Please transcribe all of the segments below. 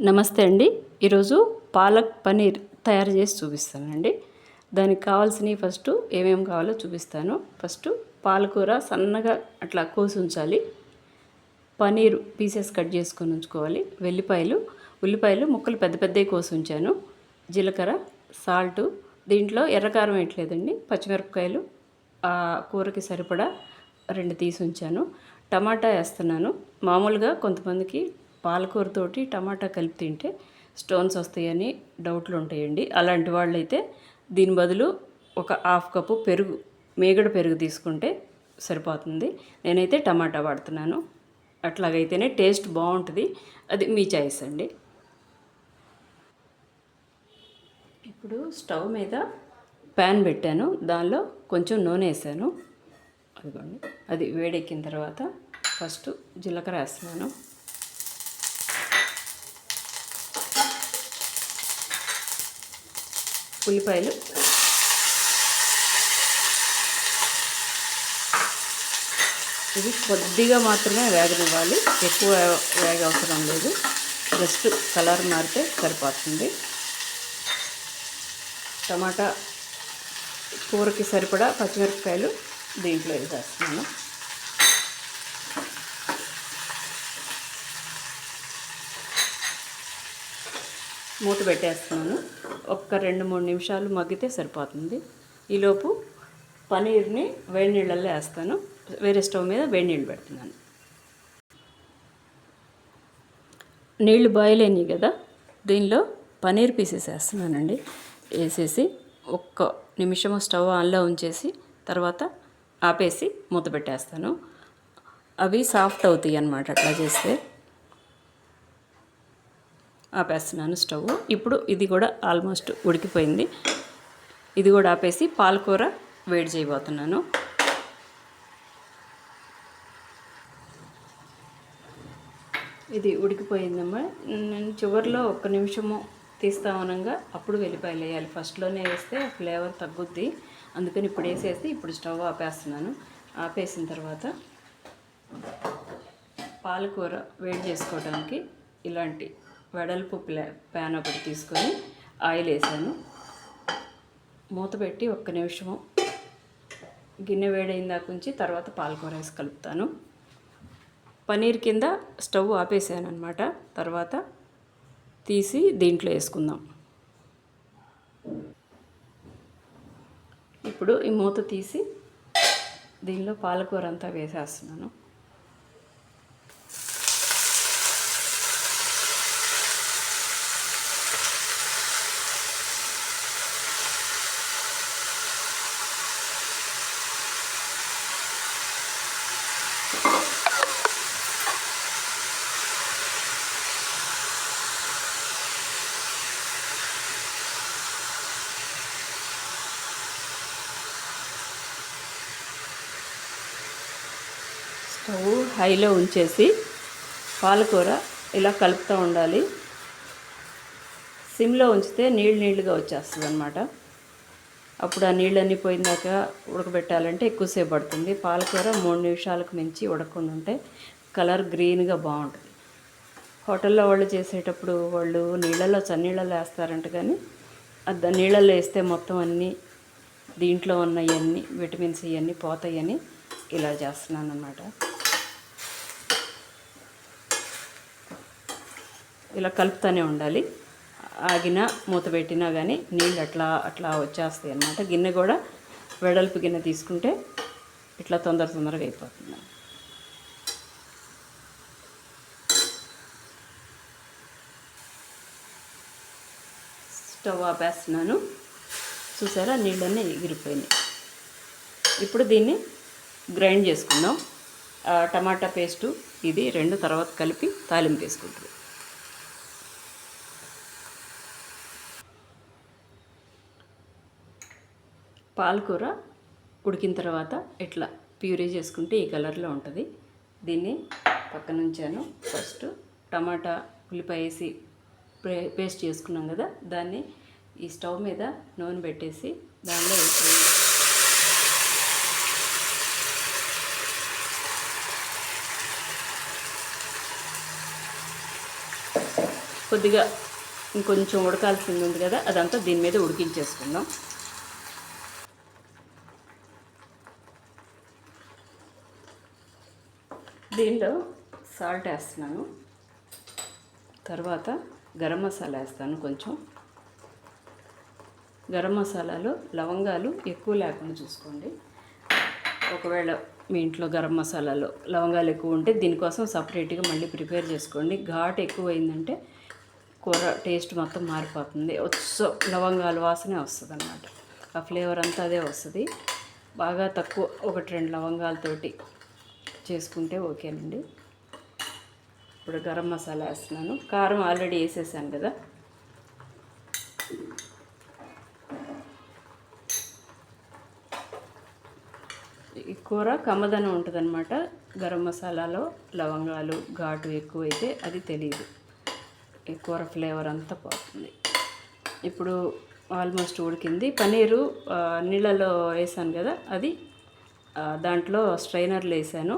నమస్తే అండి. ఈరోజు పాలక్ పనీర్ తయారు చేసి చూపిస్తానండి. దానికి కావాల్సినవి ఫస్ట్ ఏమేమి కావాలో చూపిస్తాను. ఫస్ట్ పాలకూర సన్నగా అట్లా కోసి ఉంచాలి. పనీర్ పీసెస్ కట్ చేసుకొని ఉంచుకోవాలి. వెల్లిపాయలు ఉల్లిపాయలు ముక్కలు పెద్ద పెద్దవి కోసి ఉంచాను. జీలకర్ర సాల్టు దీంట్లో ఎర్రకారం వేయట్లేదండి. పచ్చిమిరపకాయలు ఆ కూరకి సరిపడా రెండు తీసి ఉంచాను. టమాటా వేస్తున్నాను. మామూలుగా కొంతమందికి పాలకూరతోటి టమాటా కలిపి తింటే స్టోన్స్ వస్తాయని డౌట్లు ఉంటాయండి. అలాంటి వాళ్ళైతే దీని బదులు ఒక హాఫ్ కప్పు పెరుగు మేగడ పెరుగు తీసుకుంటే సరిపోతుంది. నేనైతే టమాటా వాడుతున్నాను. అట్లాగైతేనే టేస్ట్ బాగుంటుంది. అది మీ చాయిస్ అండి. ఇప్పుడు స్టవ్ మీద ప్యాన్ పెట్టాను. దానిలో కొంచెం నూనె వేసాను. అదిగోండి. అది వేడెక్కిన తర్వాత ఫస్ట్ జీలకర్ర వేస్తున్నాను. ఉల్లిపాయలు. ఇది కొద్దిగా మాత్రమే వేగనివ్వాలి. ఎక్కువ వేగ అవసరం లేదు. జస్ట్ కలర్ మారితే సరిపోతుంది. టమాటా కూరకి సరిపడా పచ్చిమిరపకాయలు దీంట్లో వేసేస్తున్నాను. మూత పెట్టేస్తున్నాను. ఒక్క రెండు మూడు నిమిషాలు మగ్గితే సరిపోతుంది. ఈలోపు పనీర్ని వేడి నీళ్ళల్లో వేస్తాను. వేరే స్టవ్ మీద వేడి నీళ్ళు పెడుతున్నాను. నీళ్ళు బాయిల్ అయినాయి కదా దీనిలో పనీర్ పీసెస్ వేస్తున్నానండి. వేసేసి ఒక్క నిమిషం స్టవ్ ఆన్లో ఉంచేసి తర్వాత ఆపేసి మూత పెట్టేస్తాను. అవి సాఫ్ట్ అవుతాయి అన్నమాట అట్లా చేస్తే. ఆపేస్తున్నాను స్టవ్. ఇప్పుడు ఇది కూడా ఆల్మోస్ట్ ఉడికిపోయింది. ఇది కూడా ఆపేసి పాలకూర వేడి చేయబోతున్నాను. ఇది ఉడికిపోయిందమ్మా. నేను చివరిలో ఒక్క నిమిషము తీస్తా తీస్తామనగా అప్పుడు వెల్లిపాయలు వేయాలి. ఫస్ట్లోనే వేస్తే ఫ్లేవర్ తగ్గుద్ది. అందుకని ఇప్పుడు వేసేసి ఇప్పుడు స్టవ్ ఆపేస్తున్నాను. ఆపేసిన తర్వాత పాలకూర వేడి చేసుకోవడానికి ఇలాంటి వెడల్పు ప్లా ప్యాన్ ఒకటి తీసుకొని ఆయిల్ వేసాను. మూత పెట్టి ఒక్క నిమిషము గిన్నె వేడైన దాకా ఉంచి తర్వాత పాలకూర వేసి కలుపుతాను. పన్నీర్ కింద స్టవ్ ఆపేసాను అనమాట తర్వాత తీసి దీంట్లో వేసుకుందాం. ఇప్పుడు ఈ మూత తీసి దీనిలో పాలకూర అంతా వేసేస్తున్నాను. స్టవ్ హైలో ఉంచేసి పాలకూర ఇలా కలుపుతూ ఉండాలి. సిమ్లో ఉంచితే నీళ్ళు నీళ్ళుగా వచ్చేస్తుంది అనమాట అప్పుడు ఆ నీళ్ళన్నీ పోయినాక ఉడకబెట్టాలంటే ఎక్కువసేపు పడుతుంది. పాలకూర మూడు నిమిషాలకు మించి ఉడకకుండా ఉంటే కలర్ గ్రీన్గా బాగుంటుంది. హోటల్లో వాళ్ళు చేసేటప్పుడు వాళ్ళు నీళ్ళల్లో చన్నీళ్ళలో వేస్తారంట కానీ అది నీళ్ళల్లో వేస్తే మొత్తం అన్నీ దీంట్లో ఉన్న ఇవన్నీ విటమిన్స్ ఇవన్నీ పోతాయని ఇలా చేస్తున్నాను అనమాట ఇలా కలుపుతూనే ఉండాలి. ఆగిన మూత పెట్టినా కానీ నీళ్ళు అట్లా అట్లా వచ్చేస్తాయి అన్నమాట. గిన్నె కూడా వెడల్పు గిన్నె తీసుకుంటే ఇట్లా తొందర తొందరగా అయిపోతుంది. స్టవ్ ఆపేస్తున్నాను. చూసారా? నీళ్ళన్నీ ఎగిరిపోయినాయి. ఇప్పుడు దీన్ని గ్రైండ్ చేసుకుందాం. టమాటా పేస్టు ఇది రెండు తర్వాత కలిపి తాలింపు వేసుకుంటుంది. పాలకూర ఉడికిన తర్వాత ఇట్లా ప్యూరీ చేసుకుంటే ఈ కలర్లో ఉంటుంది. దీన్ని పక్కన ఉంచాను. ఫస్ట్ టమాటా ఉల్లిపాయ వేసి పేస్ట్ చేసుకున్నాం కదా దాన్ని ఈ స్టవ్ మీద నూనె పెట్టేసి దానిలో వేసి కొద్దిగా ఇంకొంచెం ఉడకాల్సింది ఉంది కదా అదంతా దీని మీద ఉడికించేసుకుందాం. దీంట్లో సాల్ట్ వేస్తున్నాను. తర్వాత గరం మసాలా వేస్తాను కొంచెం. గరం మసాలాలో లవంగాలు ఎక్కువ లేకుండా చూసుకోండి. ఒకవేళ మీ ఇంట్లో గరం మసాలాలో లవంగాలు ఎక్కువ ఉంటే దీనికోసం సపరేట్గా మళ్ళీ ప్రిపేర్ చేసుకోండి. ఘాట్ ఎక్కువ అయిందంటే కూర టేస్ట్ మొత్తం మారిపోతుంది. వచ్చో లవంగాలు వాసనే వస్తుంది అన్నమాట ఆ ఫ్లేవర్ అంతా అదే వస్తుంది. బాగా తక్కువ ఒకటి రెండు లవంగాలతోటి చేసుకుంటే ఓకేనండి. ఇప్పుడు గరం మసాలా వేస్తున్నాను. కారం ఆల్రెడీ వేసేసాను కదా. ఈ కూర కమ్మదనం ఉంటుందన్నమాట. గరం మసాలాలో లవంగాలు ఘాటు ఎక్కువైతే అది తెలియదు ఈ కూర ఫ్లేవర్ అంతా పోతుంది. ఇప్పుడు ఆల్మోస్ట్ ఉడికింది. పన్నీరు నీళ్ళలో వేసాను కదా అది దాంట్లో స్ట్రైనర్లు వేసాను.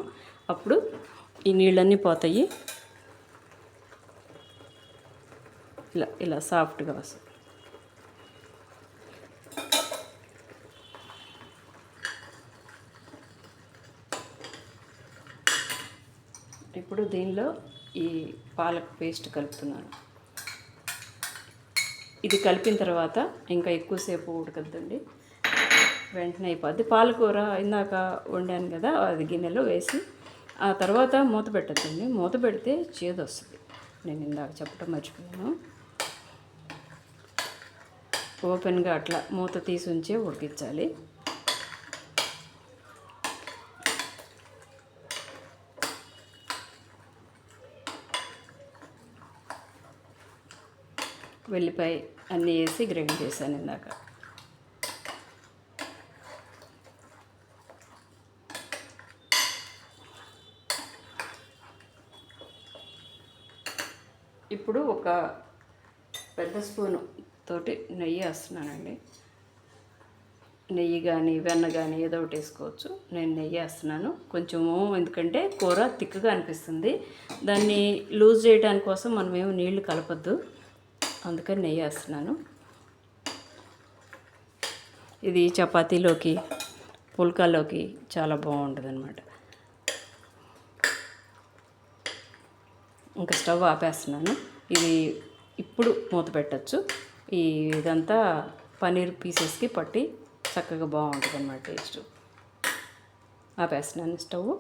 అప్పుడు ఈ నీళ్ళన్నీ పోతాయి. ఇలా ఇలా సాఫ్ట్గా వస్తుంది ఇప్పుడు దీనిలో ఈ పాలక్ పేస్ట్ కలుపుతున్నాను. ఇది కలిపిన తర్వాత ఇంకా ఎక్కువసేపు ఉడకద్దండి. వెంటనే అయిపోద్ది. పాలకూర ఇందాక వండాను కదా అది గిన్నెలో వేసి ఆ తర్వాత మూత పెట్టద్దండి. మూత పెడితే చేదు వస్తుంది. నేను ఇందాక చెప్పడం మర్చిపోయాను. ఓపెన్గా అట్లా మూత తీసి ఉంచే ఉడికించాలి. వెల్లిపాయ అన్నీ వేసి గ్రైండ్ చేశాను ఇందాక. ఇప్పుడు ఒక పెద్ద స్పూను తోటి నెయ్యి వేస్తున్నానండి. నెయ్యి కానీ వెన్న కానీ ఏదో ఒకటి వేసుకోవచ్చు. నేను నెయ్యి వేస్తున్నాను. కొంచెము ఎందుకంటే కూర తిక్కుగా అనిపిస్తుంది. దాన్ని లూజ్ చేయడానికి కోసం మనం ఏమి నీళ్ళు కలపద్దు. అందుకని నెయ్యి వేస్తున్నాను. ఇది చపాతీలోకి పుల్కాలోకి చాలా బాగుంటుంది అనమాట ఇంకా స్టవ్ ఆపేస్తున్నాను. ఇది ఇప్పుడు మూత పెట్టచ్చు. ఈ ఇదంతా పన్నీర్ పీసెస్కి పట్టి చక్కగా బాగుంటుంది అన్నమాట టేస్ట్. ఆపేస్తున్నాను స్టవ్.